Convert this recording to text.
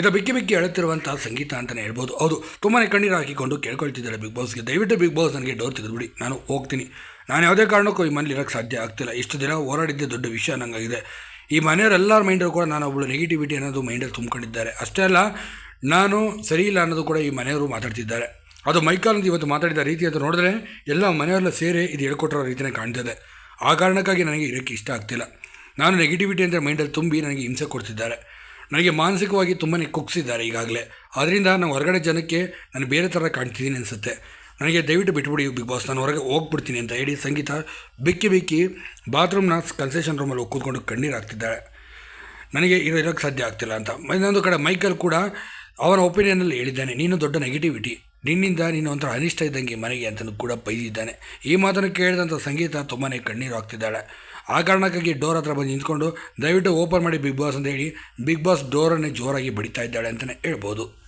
ಇದು ಬಿಕ್ಕಿ ಬಿಕ್ಕಿ ಹೇಳುತ್ತಿರುವಂತಹ ಸಂಗೀತ ಅಂತಲೇ ಹೇಳ್ಬೋದು. ಹೌದು ತುಂಬಾ ಕಣ್ಣೀರು ಹಾಕಿಕೊಂಡು ಕೇಳ್ಕೊಳ್ತಿದ್ದಾರೆ ಬಿಗ್ ಬಾಸ್ಗೆ. ದಯವಿಟ್ಟು ಬಿಗ್ ಬಾಸ್ ನನಗೆ ಡೋರ್ ತೆಗೆದುಬಿಡಿ, ನಾನು ಹೋಗ್ತೀನಿ. ನಾನು ಯಾವುದೇ ಕಾರಣಕ್ಕೂ ಈ ಮನೇಲಿ ಇರೋಕ್ಕೆ ಸಾಧ್ಯ ಆಗ್ತಿಲ್ಲ. ಇಷ್ಟು ದಿನ ಹೋರಾಡಿದ್ದೆ ದೊಡ್ಡ ವಿಷಯ ನಂಗಾಗಿದೆ. ಈ ಮನೆಯವರೆಲ್ಲರ ಮೈಂಡಲ್ಲಿ ಕೂಡ ನಾನು ಒಬ್ಬಳು ನೆಗೆಟಿವಿಟಿ ಅನ್ನೋದು ಮೈಂಡಲ್ಲಿ ತುಂಬಿಕೊಂಡಿದ್ದಾರೆ. ಅಷ್ಟೇ ಅಲ್ಲ, ನಾನು ಸರಿ ಇಲ್ಲ ಅನ್ನೋದು ಕೂಡ ಈ ಮನೆಯವರು ಮಾತಾಡ್ತಿದ್ದಾರೆ. ಅದು ಮೈಕಾಲಂದು ಇವತ್ತು ಮಾತಾಡಿದ ರೀತಿ ಅಂತ ನೋಡಿದ್ರೆ ಎಲ್ಲ ಮನೆಯವರೆಲ್ಲ ಸೇರಿ ಇದು ಹೇಳ್ಕೊಟ್ಟಿರೋ ರೀತಿಯೇ ಕಾಣ್ತಿದೆ. ಆ ಕಾರಣಕ್ಕಾಗಿ ನನಗೆ ಇರೋಕ್ಕೆ ಇಷ್ಟ ಆಗ್ತಿಲ್ಲ. ನಾನು ನೆಗೆಟಿವಿಟಿ ಅಂತ ಮೈಂಡಲ್ಲಿ ತುಂಬಿ ನನಗೆ ಹಿಂಸೆ ಕೊಡ್ತಿದ್ದಾರೆ. ನನಗೆ ಮಾನಸಿಕವಾಗಿ ತುಂಬಾ ಕುಗ್ಸಿದ್ದಾರೆ ಈಗಾಗಲೇ. ಅದರಿಂದ ನಾನು ಹೊರಗಡೆ ಜನಕ್ಕೆ ನಾನು ಬೇರೆ ಥರ ಕಾಣ್ತಿದ್ದೀನಿ ಅನಿಸುತ್ತೆ. ನನಗೆ ದಯವಿಟ್ಟು ಬಿಟ್ಬಿಡಿ ಬಿಗ್ ಬಾಸ್. ನಾನು ಹೊರಗೆ ಹೋಗ್ಬಿಡ್ತೀನಿ ಅಂತ ಹೇಳಿ ಸಂಗೀತ ಬಿಕ್ಕಿ ಬಿಕ್ಕಿ ಬಾತ್ರೂಮ್ನ ಕನ್ಸೆಷನ್ ರೂಮಲ್ಲಿ ಕೂತ್ಕೊಂಡು ಕಣ್ಣೀರು ಹಾಕ್ತಿದ್ದಾಳೆ. ನನಗೆ ಇರೋಕ್ಕೆ ಸಾಧ್ಯ ಆಗ್ತಿಲ್ಲ ಅಂತ. ಇನ್ನೊಂದು ಕಡೆ ಮೈಕಲ್ ಕೂಡ ಅವನ ಒಪಿನಿಯನಲ್ಲಿ ಹೇಳಿದ್ದಾನೆ, ನೀನು ದೊಡ್ಡ ನೆಗೆಟಿವಿಟಿ ನಿನ್ನಿಂದ ನೀನು ಒಂಥರ ಅನಿಷ್ಟ ಇದ್ದಂಗೆ ಮನೆಗೆ ಅಂತಲೂ ಕೂಡ ಬೈದಿದ್ದಾನೆ. ಈ ಮಾತನ್ನು ಕೇಳಿದಂಥ ಸಂಗೀತ ತುಂಬಾ ಕಣ್ಣೀರು ಹಾಕ್ತಿದ್ದಾಳೆ. ಆ ಕಾರಣಕ್ಕಾಗಿ ಡೋರ್ ಹತ್ರ ಬಂದು ನಿಂತ್ಕೊಂಡು ದಯವಿಟ್ಟು ಓಪನ್ ಮಾಡಿ ಬಿಗ್ ಬಾಸ್ ಅಂತ ಹೇಳಿ, ಬಿಗ್ ಬಾಸ್ ಡೋರನ್ನೇ ಜೋರಾಗಿ ಬಡಿತಾ ಇದ್ದಾಳೆ ಅಂತಲೇ ಹೇಳ್ಬೋದು.